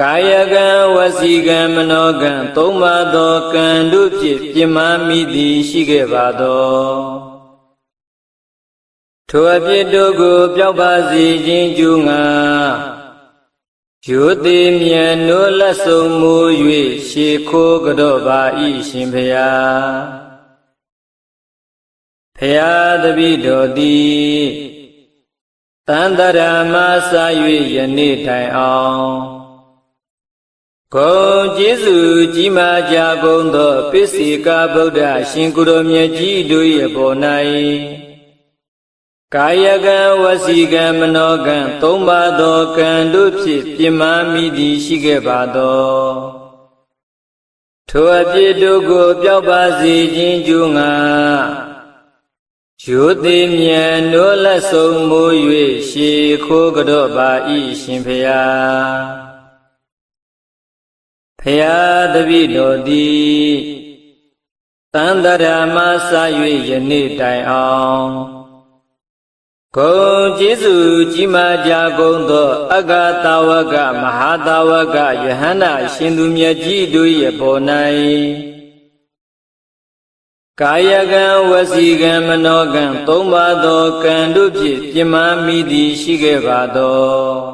ကာယကံဝစီကံမနောကံသုံးပါးသောကံတို့ဖြင့်ပြမမိသည်ရှိခဲ့ပါသောထိုအဖြစ်တို့ကိုပျောက်ပါစေခြင်းကျူးငါယူသည်မြတ်နိုးလက်ဆုံမူ၍ရှေခိုးကြော့ပါ၏ရှင်ဖျားဖျားတပိတော်သည်တန်တရာမစာ၍ယနေ့တိုင်အောင် ဂုံကျေးဇူးကြီးမားကြကုန်သောပစ္စေကဗုဒ္ဓရှင်ကိုယ်တော်မြတ်ကြီးတို့၏ဘော၌ကာယကံဝစီကံမနောကံသုံးပါးသောကံတို့ဖြင့်ပြမမိသည်ရှိခဲ့ပါသောထိုအဖြစ်တို့ကိုပျောက်ပါစေခြင်းကျူးငါယူသည်မြတ်နိုးလက်ဆုံးမူ၍ရှေခိုးကြော့ပါ၏ရှင်ဖျား ဖျားတပိတော်သည်တန်တရာမစာ၍ယနေ့တိုင်အောင်ဂုံကျေးဇူးကြီးမားကြကုန်သောအဂတာဝကမဟာတာဝကယဟန္တာရှင်သူမြတ်ကြီးတို့၏ဘော၌ကာယကံဝစီကံမနောကံသုံးပါးသောကံတို့ဖြင့်ပြမမိသည်ရှိခဲ့ပါသော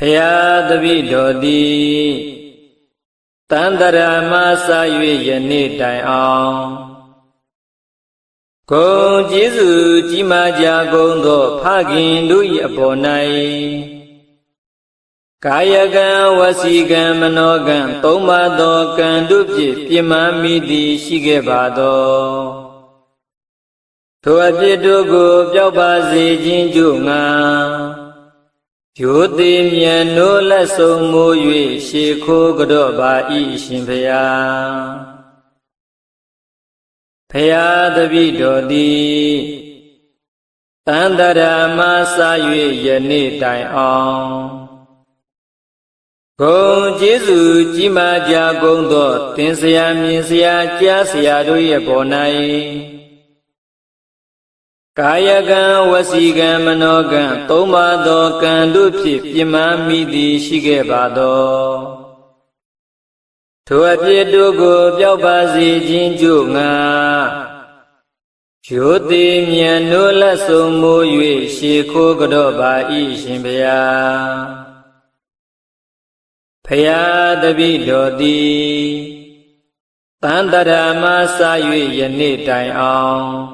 ဖျားဖျားတပိတော်သည်တန်တရာမစာ၍ယနေ့တိုင်အောင်ဂုံကျေးဇူးကြီးမားကြကုန်သောဖခင်တို့၏အပေါ်၌ကာယကံဝစီကံမနောကံသုံးပါးသောကံတို့ဖြင့်ပြမမိသည်ရှိခဲ့ပါသောထိုအဖြစ်တို့ကိုပျောက်ပါစေခြင်းကျို့ငါ ယူသည်မြတ်နိုးလက်ဆုံမူ၍ရှေခိုးကြော့ပါ၏ရှင်ဖျားဖျားတပိတော်သည်တန်တရာမစာ၍ယနေ့တိုင်အောင်ဂုံကျေးဇူးကြီးမားကြကုန်သောသင်္ဆရာမြင်ဆရာကြားဆရာတို့ရဲ့ဘော၌ ကာယကံဝစီကံမနောကံသုံးပါးသောကံတို့ဖြင့်ပြမမိသည်ရှိခဲ့ပါသောထိုအဖြစ်တို့ကိုပျောက်ပါစေခြင်းကျို့ငါယူသည်မြတ်နိုးလက်ဆုံမူ၍ရှေခိုးကြော့ပါ၏ရှင်ဗျာဖယားတပိတော်သည်တန်တရာမစာ၍ယနေ့တိုင်အောင်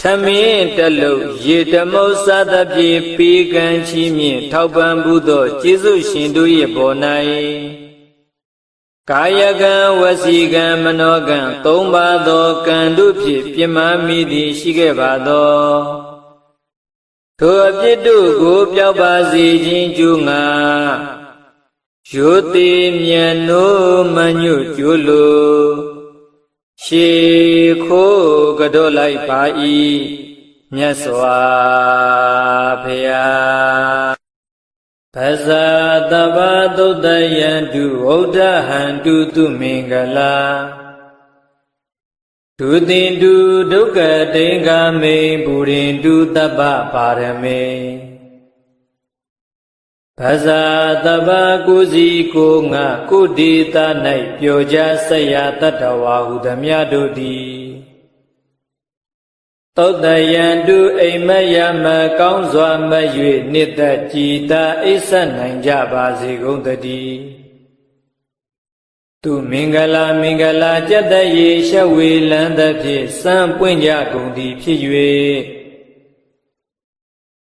ထမင်းတလုတ်ရေတမုတ်စသဖြင့်ပေကံချီးမြင့်ထောက်ပံ့မှုသောကျေးဇူးရှင်တို့၏ပေါ်၌ကာယကံဝစီကံမနောကံသုံးပါးသောကံတို့ဖြင့်ပြမမိသည်ရှိခဲ့ပါသောထိုအပြစ်တို့ကိုပျောက်ပါစေခြင်းကျူးငါယောတိမြန်နိုးမညွတ်ကျိုးလိုရှေခိုး ကြော့လိုက်ပါ၏မြတ်စွာဘုရားပဇာတဗ္ဗသုတ္တယံတုဝုဒ္ဓဟံတုသူမင်္ဂလာဒုတိတုဒုက္ကတိင်္ဂမေပုရိတုတပ္ပပါရမေပဇာတဗ္ဗကုစီကိုငါကုဒေသ၌ပြောကြဆက်ရတတ္တဝါဟုသမျှတို့သည် သုတ်တယံတုအိမ်မက်ယမကောင်းစွာမ၍နှစ်သက်ကြည်သာအိပ်ဆက်နိုင်ကြပါစေကုန်တည်းသူမင်္ဂလာမင်္ဂလာကြက်တရေရှဝေလန်းသဖြင့်စံပွင့်ကြကုန်သည်ဖြစ်၍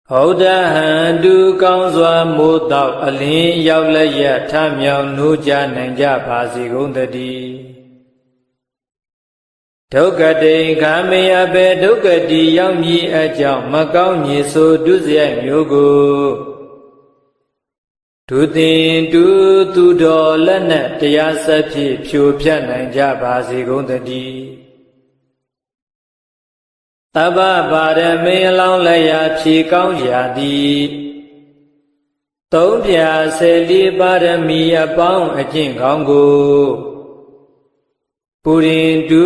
ဟုတ်တဟံတုကောင်းစွာမိုးတော့အလင်းရောက်လက်ရထမြောင်နိုးကြနိုင်ကြပါစေကုန်တည်း ဒုက္ကတိခာမေယဘေဒုက္ကတိရောက်မည်အကြောင်းမကောင်းညေဆိုဒုစရိုက်မျိုးကိုဒုတင်တူသူတော်လက်နဲ့တရားစက်ဖြင့်ဖြိုဖြတ်နိုင်ကြပါစေကုန်တည်းတဗ္ဗပါရမေအလောင်းလည်းရာဖြေကောင်းရာသည်သုံးပြဆယ်လေးပါရမီအပေါင်းအကျင့်ကောင်းကို ပူရင်တူ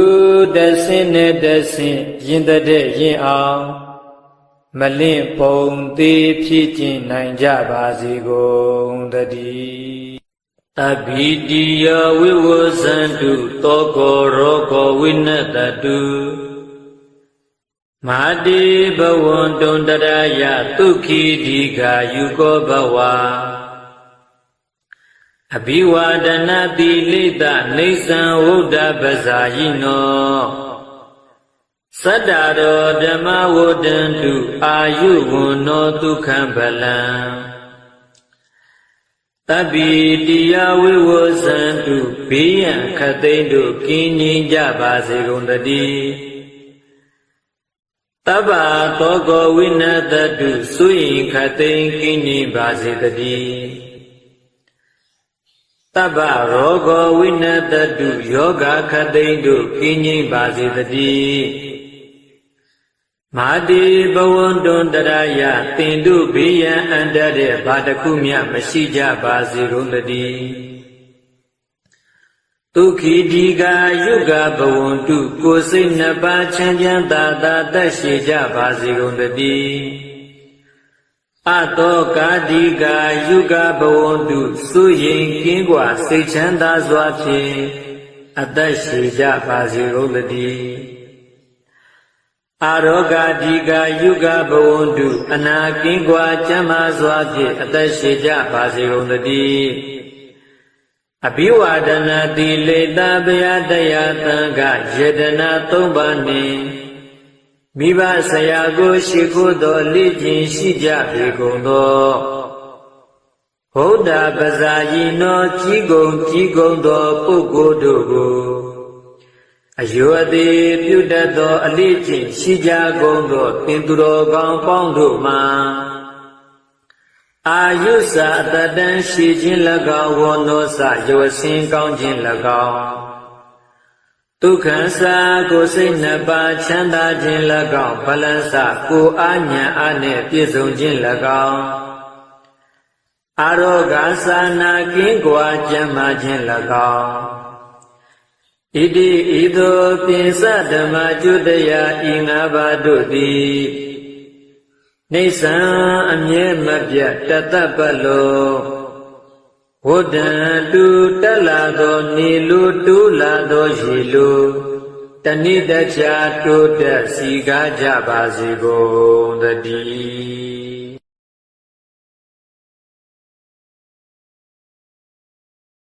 တဆင်းနဲ့တဆင်းရင်တဲ့ရင်အောင်မလင့်ပုံသေးဖြစ်ကျင်နိုင်ကြပါစေကုန်တည်းအဘိတိယဝိဝဇန္တုတောကောရောကောဝိနတတုမာတိဘဝန္တုံတရယဒုက္ခိဒီဃာယုကောဘဝ အဘိဝါဒနာတိလိတနေသံဝုဒ္ဓပဇာယိနောသတ္တရောဓမ္မဝဒ္ဒန္တုအာယုဝန္နောဒုက္ခံဗလံတပ္ပိတိယဝိဝဇန္တုဘေးရန်ခသိမ့်တို့ကင်းငြိမ်းကြပါစေကုန်တည်းတဗ္ဗသောကောဝိနတတုသုယင်ခသိမ့်ကင်းငြိမ်းပါစေတည်း တဗ္ဗရောဂောဝိနတတုယောဂခသိမ့်တို့ကင်းငြိမ်းပါစေတည်းမာတိဘဝန္တုံတရယတင်တို့ဘေးရန်အန္တတဲ့ဘာတခုမျှမရှိကြပါစေကုန်တည်းဒုက္ခိဒီကာယုဂဘဝန္တုကိုယ်စိတ်နှစ်ပါးချမ်းချမ်းသာသာသက်ရှိကြပါစေကုန်တည်း အတောကာတိကာယုကဘဝန္တုစုရင်ကင်းကွာစိတ်ချမ်းသာစွာဖြင့်အသက်ရှိကြပါစေကုန်သတည်းအာရောဂာဒီကာယုကဘဝန္တုအနာကင်းကွာချမ်းသာစွာဖြင့်အသက်ရှိကြပါစေကုန်သတည်းအဘိဝါဒနာတိလေတဗျာတယသံဃယတနာ၃ပါးနှင့် မိဘဆရာကိုရှိခိုးသောလိကျင်ရှိကြပေကုန်သောဘုဒ္ဓပဇာယီနောကြီးကုံကြီးကုံသောပုဂ္ဂိုလ်တို့ကိုအယောအသေးပြုတတ်သောအလိကျင်ရှိကြကုန်သောသင်သူတော်ကောင်းပေါင်းတို့မှာအာယုစအတတန်ရှိခြင်း၎င်းဝန္နောစယောစင်ကောင်းခြင်း၎င်း ဒုက္ခစာကိုယ်စိတ်နှစ်ပါးချမ်းသာခြင်း၎င်းဗလန်စကိုယ်အာညာအားနှင့်ပြည့်စုံခြင်း၎င်းအာရောဂသာနာကင်းကွာကျမ်းမာခြင်း၎င်းဣတိဤသို့ပိစဓမ္မကျွတယဤငါးပါးတို့သည်နေဆံအမြဲမပြတ်တတပလော ဝဒံတူတက်လာသောနေလူတူးလာသောရေလူတဏိတချာတိုးတက်စီကားကြပါစေကုန်တည်း